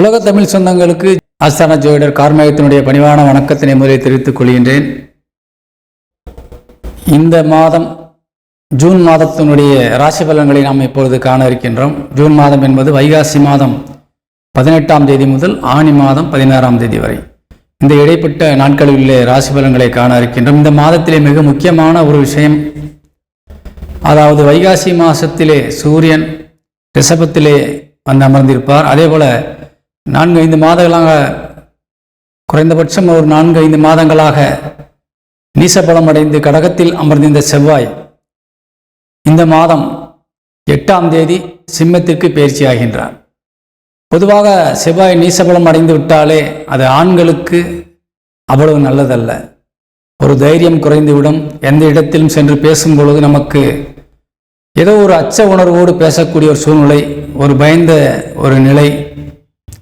உலக தமிழ் சொந்தங்களுக்கு ஆஸ்தான ஜோதிடர் கார்மேகத்தினுடைய பணிவான வணக்கத்தினை முதலில் தெரிவித்துக் கொள்கின்றேன். இந்த மாதம் ஜூன் மாதத்தினுடைய ராசி பலன்களை நாம் இப்பொழுது காண இருக்கின்றோம். ஜூன் மாதம் என்பது வைகாசி மாதம் பதினெட்டாம் தேதி முதல் ஆணி மாதம் பதினாறாம் தேதி வரை. இந்த இடைப்பட்ட நாட்களில் உள்ள ராசி பலன்களை காண இருக்கின்றோம். இந்த மாதத்திலே மிக முக்கியமான ஒரு விஷயம் அதாவது வைகாசி மாதத்திலே சூரியன் ரிஷபத்திலே வந்து அமர்ந்திருப்பார். அதே போல நான்கு ஐந்து மாதங்களாக குறைந்தபட்சம் ஒரு நான்கு ஐந்து மாதங்களாக நீசபலம் அடைந்து கடகத்தில் அமர்ந்திருந்த செவ்வாய் இந்த மாதம் எட்டாம் தேதி சிம்மத்திற்கு பயிற்சியாகின்றார் பொதுவாக செவ்வாய் நீசபலம் அடைந்து விட்டாலே அது ஆண்களுக்கு அவ்வளவு நல்லதல்ல. ஒரு தைரியம் குறைந்துவிடும். எந்த இடத்திலும் சென்று பேசும் பொழுது நமக்கு ஏதோ ஒரு அச்ச உணர்வோடு பேசக்கூடிய ஒரு சூழ்நிலை ஒரு பயந்த ஒரு நிலை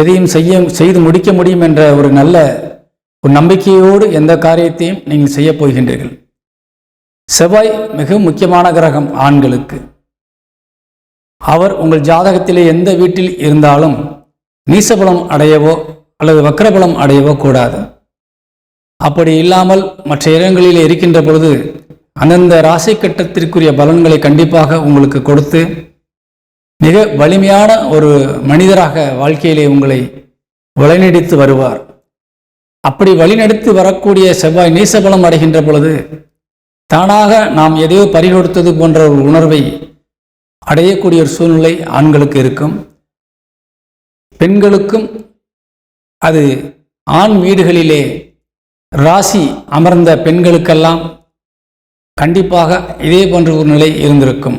எதையும் செய்ய செய்து முடிக்க முடியும் என்ற ஒரு நல்ல ஒரு நம்பிக்கையோடு எந்த காரியத்தையும் நீங்கள் செய்ய போகின்றீர்கள். செவ்வாய் மிக முக்கியமான கிரகம் ஆண்களுக்கு. அவர் உங்கள் ஜாதகத்திலே எந்த வீட்டில் இருந்தாலும் நீசபலம் அடையவோ அல்லது வக்கரபலம் அடையவோ கூடாது. அப்படி இல்லாமல் மற்ற இடங்களில் இருக்கின்ற பொழுது அந்தந்த ராசி கட்டத்திற்குரிய பலன்களை கண்டிப்பாக உங்களுக்கு கொடுத்து மிக வலிமையான ஒரு மனிதராக வாழ்க்கையிலே உங்களை வழிநடித்து வருவார். அப்படி வழிநடத்தி வரக்கூடிய செவ்வாய் நீசபலம் அடைகின்ற பொழுது தானாக நாம் எதையோ பறிகொடுத்தது போன்ற ஒரு உணர்வை அடையக்கூடிய ஒரு சூழ்நிலை ஆண்களுக்கு இருக்கும். பெண்களுக்கும் அது ஆண் வீடுகளிலே ராசி அமர்ந்த பெண்களுக்கெல்லாம் கண்டிப்பாக இதே போன்ற ஒரு நிலை இருந்திருக்கும்.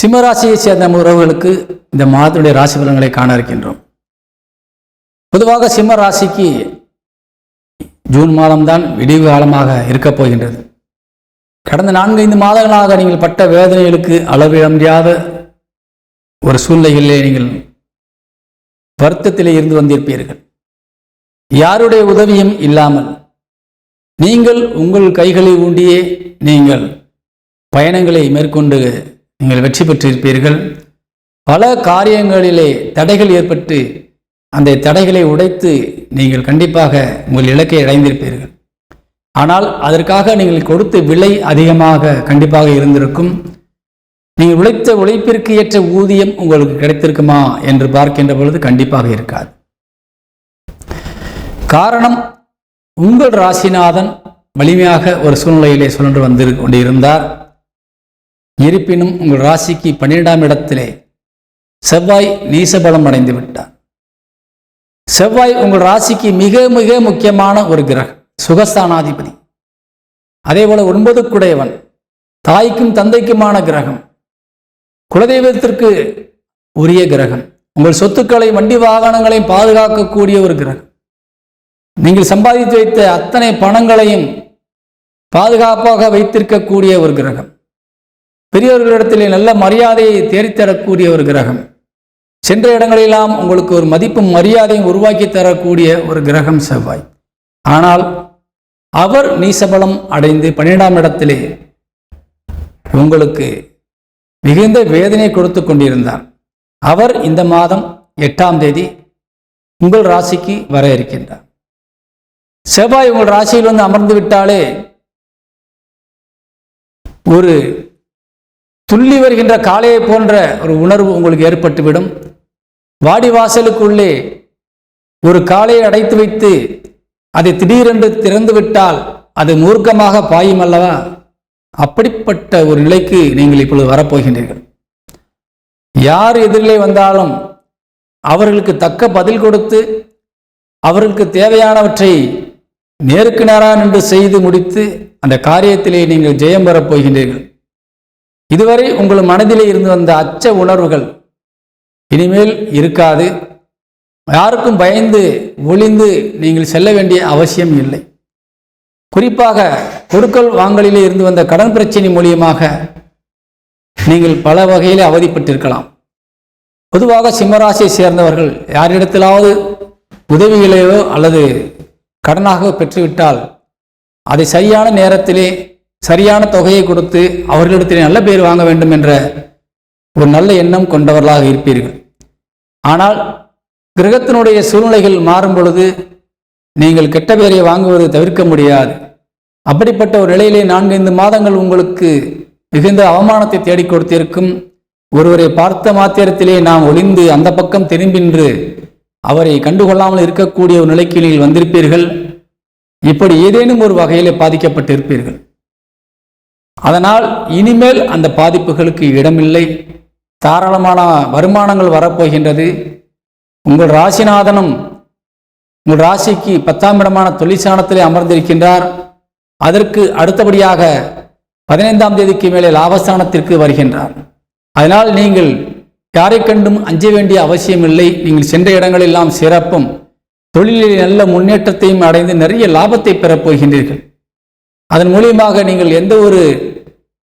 சிம்மராசியை சேர்ந்த உறவுகளுக்கு இந்த மாதத்துடைய ராசி பலன்களை காண இருக்கின்றோம். பொதுவாக சிம்ம ராசிக்கு ஜூன் மாதம்தான் விடிவு காலமாக இருக்கப் போகின்றது. கடந்த நான்கைந்து மாதங்களாக நீங்கள் பட்ட வேதனைகளுக்கு அளவிட முடியாத ஒரு சூழ்நிலையிலே நீங்கள் வருத்தத்திலே இருந்து வந்திருப்பீர்கள். யாருடைய உதவியும் இல்லாமல் நீங்கள் உங்கள் கைகளை ஊண்டியே நீங்கள் பயணங்களை மேற்கொண்டு நீங்கள் வெற்றி பெற்றிருப்பீர்கள். பல காரியங்களிலே தடைகள் ஏற்பட்டு அந்த தடைகளை உடைத்து நீங்கள் கண்டிப்பாக உங்கள் இலக்கை அடைந்திருப்பீர்கள். ஆனால் அதற்காக நீங்கள் கொடுத்த விலை அதிகமாக கண்டிப்பாக இருந்திருக்கும். நீங்கள் உழைத்த உழைப்பிற்கு ஏற்ற ஊதியம் உங்களுக்கு கிடைத்திருக்குமா என்று பார்க்கின்ற பொழுது கண்டிப்பாக இருக்காது. காரணம் உங்கள் ராசிநாதன் வலிமையாக ஒரு சூழ்நிலையிலே சுழன்று வந்து கொண்டிருந்தார். இருப்பினும் உங்கள் ராசிக்கு பன்னிரெண்டாம் இடத்திலே செவ்வாய் நீசபலம் அடைந்து விட்டார். செவ்வாய் உங்கள் ராசிக்கு மிக மிக முக்கியமான ஒரு கிரகம் சுகஸ்தானாதிபதி. அதே போல ஒன்பது குடையவன் தாய்க்கும் தந்தைக்குமான கிரகம் குலதெய்வத்திற்கு உரிய கிரகம் உங்கள் சொத்துக்களை வண்டி வாகனங்களையும் பாதுகாக்கக்கூடிய ஒரு கிரகம். நீங்கள் சம்பாதித்து வைத்த அத்தனை பணங்களையும் பாதுகாப்பாக வைத்திருக்கக்கூடிய ஒரு கிரகம். பெரியவர்களிடத்திலே நல்ல மரியாதையை தேடித்தரக்கூடிய ஒரு கிரகம். சென்ற இடங்களெல்லாம் உங்களுக்கு ஒரு மதிப்பும் மரியாதையும் உருவாக்கி தரக்கூடிய ஒரு கிரகம் செவ்வாய். ஆனால் அவர் நீசபலம் அடைந்து பன்னிரெண்டாம் இடத்திலே உங்களுக்கு மிகுந்த வேதனை கொடுத்து கொண்டிருந்தார். அவர் இந்த மாதம் எட்டாம் தேதி உங்கள் ராசிக்கு வர இருக்கின்றார். செவ்வாய் உங்கள் ராசியில் வந்து அமர்ந்து விட்டாலே ஒரு துள்ளி வருகின்ற காளையை போன்ற ஒரு உணர்வு உங்களுக்கு ஏற்பட்டுவிடும். வாடி வாசலுக்குள்ளே ஒரு காளையை அடைத்து வைத்து அதை திடீரென்று திறந்து விட்டால் அது மூர்க்கமாக பாயும் அல்லவா? அப்படிப்பட்ட ஒரு நிலைக்கு நீங்கள் இப்பொழுது வரப்போகின்றீர்கள். யார் எதிரிலே வந்தாலும் அவர்களுக்கு தக்க பதில் கொடுத்து அவர்களுக்கு தேவையானவற்றை நேருக்கு நேராக நின்று செய்து முடித்து அந்த காரியத்திலே நீங்கள் ஜெயம் பெறப் போகின்றீர்கள். இதுவரை உங்கள் மனதிலே இருந்து வந்த அச்ச உணர்வுகள் இனிமேல் இருக்காது. யாருக்கும் பயந்து ஒளிந்து நீங்கள் செல்ல வேண்டிய அவசியம் இல்லை. குறிப்பாக கொடுக்கல் வாங்கலிலே இருந்து வந்த கடன் பிரச்சனை மூலியமாக நீங்கள் பல வகையிலே அவதிப்பட்டிருக்கலாம். பொதுவாக சிம்மராசியை சேர்ந்தவர்கள் யாரிடத்திலாவது உதவிகளையோ அல்லது கடனாக பெற்றுவிட்டால் அதை சரியான நேரத்திலே சரியான தொகையை கொடுத்து அவர்களிடத்தில் நல்ல பேர் வாங்க வேண்டும் என்ற ஒரு நல்ல எண்ணம் கொண்டவர்களாக இருப்பீர்கள். ஆனால் கிரகத்தினுடைய சூழ்நிலைகள் மாறும் பொழுது நீங்கள் கெட்ட பேரை வாங்குவது தவிர்க்க முடியாது. அப்படிப்பட்ட ஒரு நிலையிலே நான்கைந்து மாதங்கள் உங்களுக்கு மிகுந்த அவமானத்தை தேடிக் கொடுத்திருக்கும் ஒருவரை பார்த்த மாத்திரத்திலே நாம் ஒளிந்து அந்த பக்கம் திரும்பின்று அவரை கண்டுகொள்ளாமல் இருக்கக்கூடிய ஒரு நிலைக்கு நீங்கள் வந்திருப்பீர்கள். இப்படி ஏதேனும் ஒரு வகையிலே பாதிக்கப்பட்டிருப்பீர்கள். அதனால் இனிமேல் அந்த பாதிப்புகளுக்கு இடமில்லை. தாராளமான வருமானங்கள் வரப்போகின்றது. உங்கள் ராசிநாதனும் உங்கள் ராசிக்கு பத்தாம் இடமான தொழிற்சானத்திலே அமர்ந்திருக்கின்றார். அதற்கு அடுத்தபடியாக பதினைந்தாம் தேதிக்கு மேலே லாபஸ்தானத்திற்கு வருகின்றார். அதனால் நீங்கள் யாரை கண்டும் அஞ்ச வேண்டிய அவசியமில்லை. நீங்கள் சென்ற இடங்களெல்லாம் சிறப்பும் தொழிலில் நல்ல முன்னேற்றத்தையும் அடைந்து நிறைய லாபத்தை பெறப்போகின்றீர்கள் அதன் மூலியமாக நீங்கள் எந்த ஒரு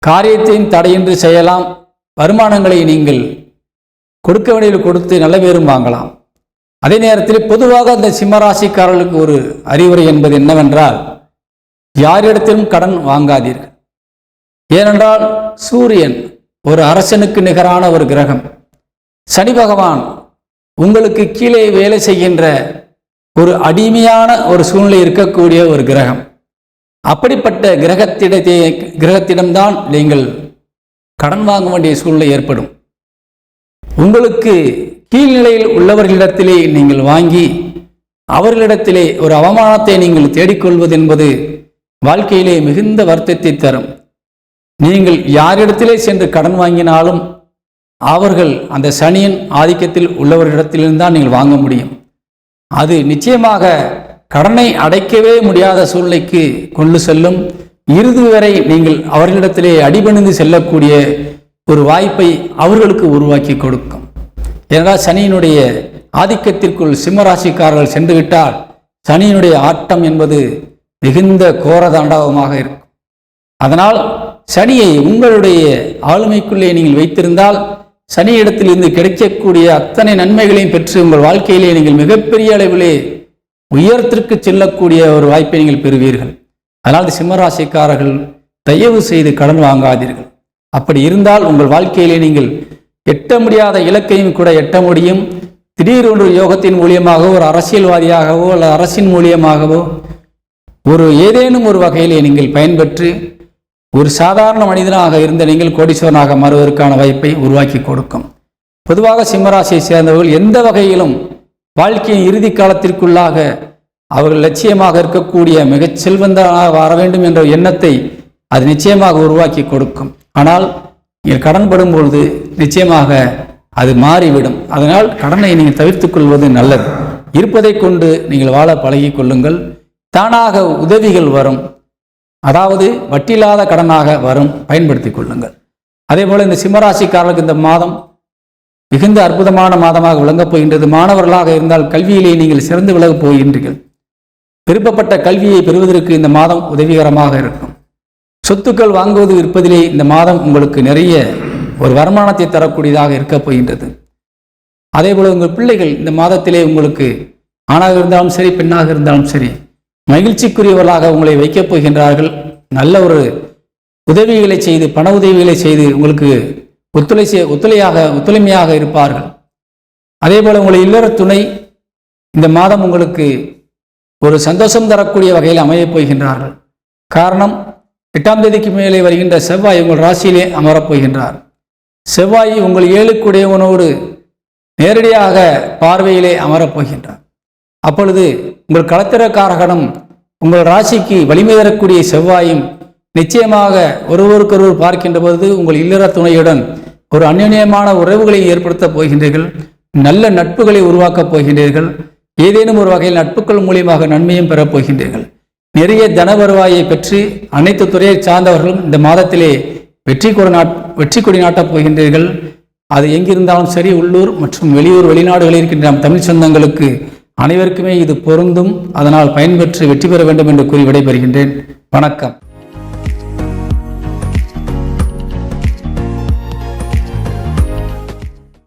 காரியத்தையும் தடையின்றி செய்யலாம் வருமானங்களை நீங்கள் கொடுக்க வேண்டியில் கொடுத்து நல்ல பேரும் வாங்கலாம். அதே நேரத்தில் பொதுவாக அந்த சிம்மராசிக்காரர்களுக்கு ஒரு அறிவுரை என்பது என்னவென்றால் யாரிடத்திலும் கடன் வாங்காதீர்கள். ஏனென்றால் சூரியன் ஒரு அரசனுக்கு நிகரான ஒரு கிரகம். சனி பகவான் உங்களுக்கு கீழே வேலை செய்கின்ற ஒரு அடிமையான ஒரு சூழ்நிலை இருக்கக்கூடிய ஒரு கிரகம். அப்படிப்பட்ட கிரகத்திடத்தை கிரகத்திடம்தான் நீங்கள் கடன் வாங்க வேண்டிய சூழ்நிலை ஏற்படும். உங்களுக்கு கீழ்நிலையில் உள்ளவர்களிடத்திலே நீங்கள் வாங்கி அவர்களிடத்திலே ஒரு அவமானத்தை நீங்கள் தேடிக்கொள்வது என்பது வாழ்க்கையிலே மிகுந்த வருத்தத்தை தரும். நீங்கள் யாரிடத்திலே சென்று கடன் வாங்கினாலும் அவர்கள் அந்த சனியின் ஆதிக்கத்தில் உள்ளவர்களிடத்திலிருந்து தான் நீங்கள் வாங்க முடியும். அது நிச்சயமாக கடனை அடைக்கவே முடியாத சூழ்நிலைக்கு கொண்டு செல்லும் இறுதி வரை நீங்கள் அவர்களிடத்திலே அடிபணிந்து செல்லக்கூடிய ஒரு வாய்ப்பை அவர்களுக்கு உருவாக்கி கொடுக்கும். ஏனென்றால் சனியினுடைய ஆதிக்கத்திற்குள் சிம்மராசிக்காரர்கள் சென்றுவிட்டால் சனியினுடைய ஆட்டம் என்பது மிகுந்த கோர தாண்டவமாக இருக்கும். அதனால் சனியை உங்களுடைய ஆளுமைக்குள்ளே நீங்கள் வைத்திருந்தால் சனியிடத்திலிருந்து கிடைக்கக்கூடிய அத்தனை நன்மைகளையும் பெற்று உங்கள் வாழ்க்கையிலே நீங்கள் மிகப்பெரிய அளவிலே உயரத்திற்கு செல்லக்கூடிய ஒரு வாய்ப்பை நீங்கள் பெறுவீர்கள். அதனால் சிம்மராசிக்காரர்கள் தயவு செய்து கடன் வாங்காதீர்கள். அப்படி இருந்தால் உங்கள் வாழ்க்கையிலே நீங்கள் எட்ட முடியாத இலக்கையும் கூட எட்ட முடியும். திடீரென்று யோகத்தின் மூலியமாகவோ ஒரு அரசியல்வாதியாகவோ அல்லது அரசின் மூலியமாகவோ ஒரு ஏதேனும் ஒரு வகையிலே நீங்கள் பயன்பெற்று ஒரு சாதாரண மனிதனாக இருந்த நீங்கள் கோடீஸ்வரனாக மாறுவதற்கான வாய்ப்பை உருவாக்கி கொடுக்கும். பொதுவாக சிம்மராசியை சேர்ந்தவர்கள் எந்த வகையிலும் வாழ்க்கையின் இறுதி காலத்திற்குள்ளாக அவர்கள் லட்சியமாக இருக்கக்கூடிய மிகச் செல்வந்தனாக வர வேண்டும் என்ற எண்ணத்தை அது நிச்சயமாக உருவாக்கி கொடுக்கும். ஆனால் நீங்கள் கடன் படும் பொழுது நிச்சயமாக அது மாறிவிடும். அதனால் கடனை நீங்கள் தவிர்த்து கொள்வது நல்லது. இருப்பதை கொண்டு நீங்கள் வாழ பழகி கொள்ளுங்கள். தானாக உதவிகள் வரும். அதாவது வட்டியில்லாத கடனாக வரும். பயன்படுத்தி கொள்ளுங்கள். அதே போல இந்த சிம்மராசிக்காரர்களுக்கு இந்த மாதம் மிகுந்த அற்புதமான மாதமாக விளங்கப் போகின்றது. மாணவர்களாக இருந்தால் கல்வியிலே நீங்கள் சிறந்து விலகப் போகின்றீர்கள். விருப்பப்பட்ட கல்வியை பெறுவதற்கு இந்த மாதம் உதவிகரமாக இருக்கும். சொத்துக்கள் வாங்குவது விற்பதிலே இந்த மாதம் உங்களுக்கு நிறைய ஒரு வருமானத்தை தரக்கூடியதாக இருக்கப் போகின்றது. அதே போல உங்கள் பிள்ளைகள் இந்த மாதத்திலே உங்களுக்கு ஆணாக இருந்தாலும் சரி பெண்ணாக இருந்தாலும் சரி மகிழ்ச்சிக்குரியவர்களாக உங்களை வைக்கப் போகின்றார்கள். நல்ல ஒரு உதவிகளை செய்து பண உதவிகளை செய்து உங்களுக்கு ஒத்துழை ஒத்துழையாக ஒத்துழைமையாக இருப்பார்கள். அதே போல உங்கள் இல்லற துணை இந்த மாதம் உங்களுக்கு ஒரு சந்தோஷம் தரக்கூடிய வகையில் அமையப் போகின்றார்கள். காரணம் எட்டாம் தேதிக்கு மேலே வருகின்ற செவ்வாய் உங்கள் ராசியிலே அமரப் போகின்றார். செவ்வாய் உங்கள் ஏழுக்குடையவனோடு நேரடியாக பார்வையிலே அமரப் போகின்றார். அப்பொழுது உங்கள் களத்திரக்காரகனும் உங்கள் ராசிக்கு வலிமை தரக்கூடிய செவ்வாயும் நிச்சயமாக ஒருவருக்கொருவர் பார்க்கின்ற பொழுது உங்கள் இல்லற துணையுடன் ஒரு அந்யுன்யமான உறவுகளை ஏற்படுத்தப் போகின்றீர்கள் நல்ல நட்புகளை உருவாக்கப் போகின்றீர்கள் ஏதேனும் ஒரு வகையில் நட்புகள் மூலியமாக நன்மையும் பெறப் போகின்றீர்கள். நிறைய தன வருவாயை பெற்று அனைத்து துறையை சார்ந்தவர்களும் இந்த மாதத்திலே வெற்றி கொடி நாட் வெற்றி கொடி நாட்டப் போகின்றீர்கள். அது எங்கிருந்தாலும் சரி உள்ளூர் மற்றும் வெளியூர் வெளிநாடுகளில் இருக்கின்ற நம் தமிழ் சொந்தங்களுக்கு அனைவருக்குமே இது பொருந்தும். அதனால் பயன்பெற்று வெற்றி பெற வேண்டும் என்று கூறி விடைபெறுகின்றேன். வணக்கம்.